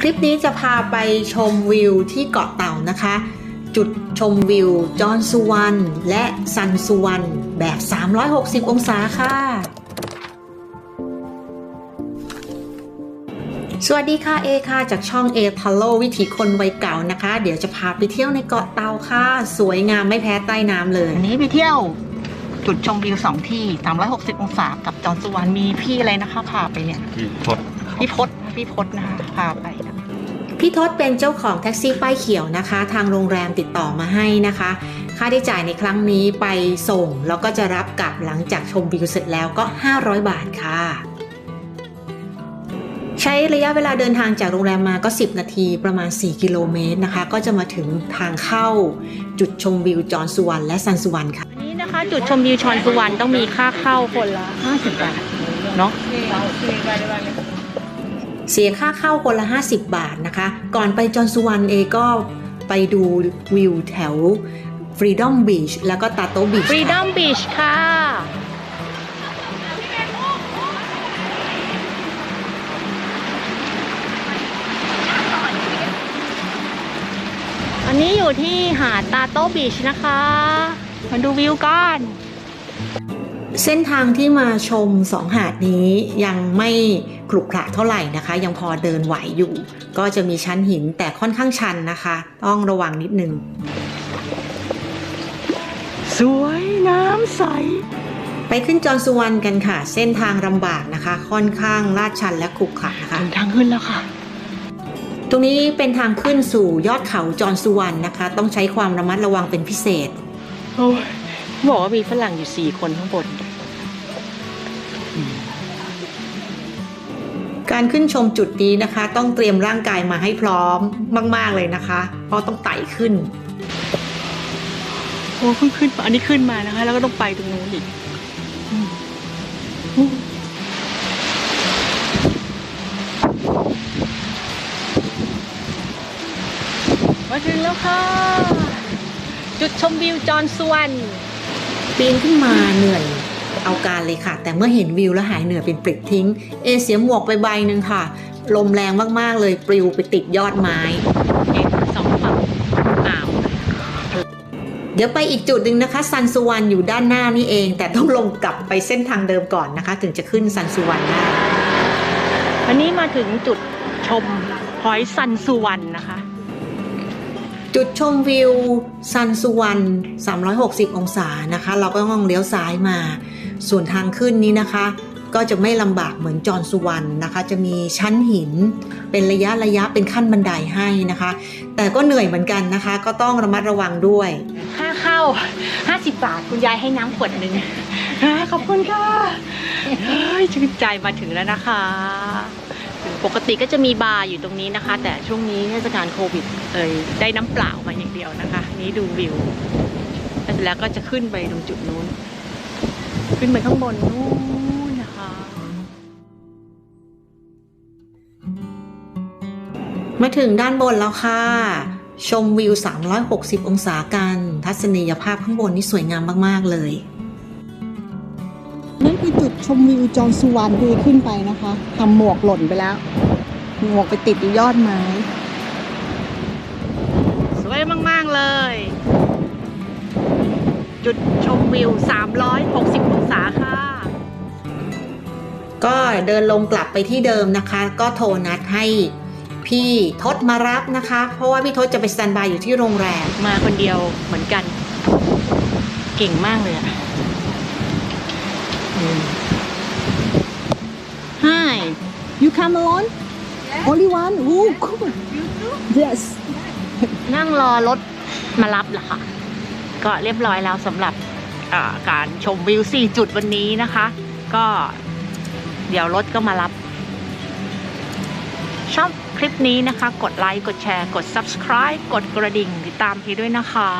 คลิปนี้จะพาไปชมวิวที่เกาะเต่านะคะ จุดชมวิว จอห์นสุวรรณและซันสุวรรณแบบ 360 องศาค่ะ สวัสดีค่ะเอค่ะจากช่องเอทาโลวิถีคนวัยเก่านะคะ เดี๋ยวจะพาไปเที่ยวในเกาะเต่าค่ะ สวยงามไม่แพ้ใต้น้ำเลยวันนี้ไปเที่ยวจุดชมวิวสองที่ 360 องศากับจอห์นสุวรรณมีพี่อะไรนะคะพาไปเนี่ยพี่ทศพี่พศพี่พศนะคะพาไปนะ พี่ทศเป็นเจ้าของแท็กซี่ป้ายเขียวนะคะ ทางโรงแรมติดต่อมาให้นะคะ ค่าใช้จ่ายในครั้งนี้ไปส่งแล้วก็จะรับกลับหลังจากชมวิวเสร็จแล้วก็ 500 บาทค่ะ ใช้ระยะเวลาเดินทางจากโรงแรมมาก็ 10 นาทีประมาณ 4 กิโลเมตรนะคะ ก็จะมาถึงทางเข้าจุดชมวิวจอห์นสุวรรณและซันสุวรรณค่ะนนี้นะคะจุดชมวิวชอนสุวรรณต้องมีค่าเข้าคนละ50บาทเนาะ เสียค่าเข้าคนละ 50 บาทนะคะ ก่อนไปจอห์นสุวรรณเอก็ไปดูวิวแถว Freedom Beach แล้วก็ตาโต Beach ฟรีดอมบีชค่ะ อันนี้อยู่ที่หาดตาโตบีชนะคะ มาดูวิวก่อน เส้นทางที่มาชมสองหาดนี้ยังไม่ขรุขระเท่าไหร่นะคะ ยังพอเดินไหวอยู่ ก็จะมีชั้นหินแต่ค่อนข้างชันนะคะ ต้องระวังนิดนึง สวยน้ำใส ไปขึ้นจอห์นสุวรรณกันค่ะ เส้นทางลำบากนะคะ ค่อนข้างลาดชันและขรุขระนะคะถึงทางขึ้นแล้วค่ะตรงนี้เป็นทางขึ้นสู่ยอดเขาจอห์นสุวรรณนะคะ ต้องใช้ความระมัดระวังเป็นพิเศษ โอ้ยบอกว่ามีฝรั่งอยู่สี่คนข้างบน การขึ้นชมจุดนี้นะคะ ต้องเตรียมร่างกายมาให้พร้อมมาก ๆ เลยนะคะ เพราะต้องไต่ขึ้นโอ้เพิ่งขึ้นมาอันนี้ขึ้นมานะคะ แล้วก็ต้องไปตรงนู้นอีกอืมอืมมาถึงแล้วค่ะ จุดชมวิวจอห์นสวนปีนขึ้นมาเหนื่อย เอาการเลยค่ะ แต่เมื่อเห็นวิวแล้วหายเหนื่อยเป็นปลิดทิ้ง เอเสียหมวกไปใบหนึ่งค่ะ ลมแรงมากๆเลยปลิวไปติดยอดไม้เอสองฝั่งอ่าวเดี๋ยวไปอีกจุดหนึ่งนะคะซันสุวรรณอยู่ด้านหน้านี่เอง แต่ต้องลงกลับไปเส้นทางเดิมก่อนนะคะ ถึงจะขึ้นซันสุวรรณได้วันนี้มาถึงจุดชมหอยซันสุวรรณนะคะ จุดชมวิวซันสุวรรณ360 องศานะคะ เราก็ต้องเลี้ยวซ้ายมา ส่วนทางขึ้นนี้นะคะ ก็จะไม่ลำบากเหมือนจอนสุวรรณนะคะ จะมีชั้นหินเป็นระยะระยะเป็นขั้นบันไดให้นะคะ แต่ก็เหนื่อยเหมือนกันนะคะ ก็ต้องระมัดระวังด้วยค่าเข้า 50 บาท คุณยายให้น้ำขวดหนึ่งขอบคุณค่ะชื่นใจมาถึงแล้วนะคะ ปกติก็จะมีบาร์อยู่ตรงนี้นะคะ แต่ช่วงนี้เทศกาลโควิดเอยได้น้ำเปล่ามาอย่างเดียวนะคะ นี้ดูวิวแล้วเสร็จแล้วก็จะขึ้นไปตรงจุดนู้น ขึ้นไปข้างบนนู้นนะคะ มาถึงด้านบนแล้วค่ะ ชมวิว 360 องศากัน ทัศนียภาพข้างบนนี่สวยงามมาก ๆ เลย นั่นคือจุดชมวิวจอห์นสุวรรณคือขึ้นไปนะคะทำหมวกหล่นไปแล้ว หมวกไปติดอยู่ยอดไม้ สวยมาก ๆ เลย จุดชมวิว 360 องศาค่ะ ก็เดินลงกลับไปที่เดิมนะคะ ก็โทรนัดให้พี่ทศมารับนะคะ เพราะว่าพี่ทศจะไปสแตนบายอยู่ที่โรงแรม มาคนเดียวเหมือนกัน เก่งมากเลยอะอืม Hi you come alone only one oh cool yes นั่งรอรถมารับล่ะค่ะ ก็เรียบร้อยแล้วสำหรับอ่าการชมวิว 4 จุดวันนี้นะคะ ก็เดี๋ยวรถก็มารับ ชอบคลิปนี้นะคะ กดไลค์ กดแชร์ กด subscribe กดกระดิ่งติดตามพี่ด้วยนะคะ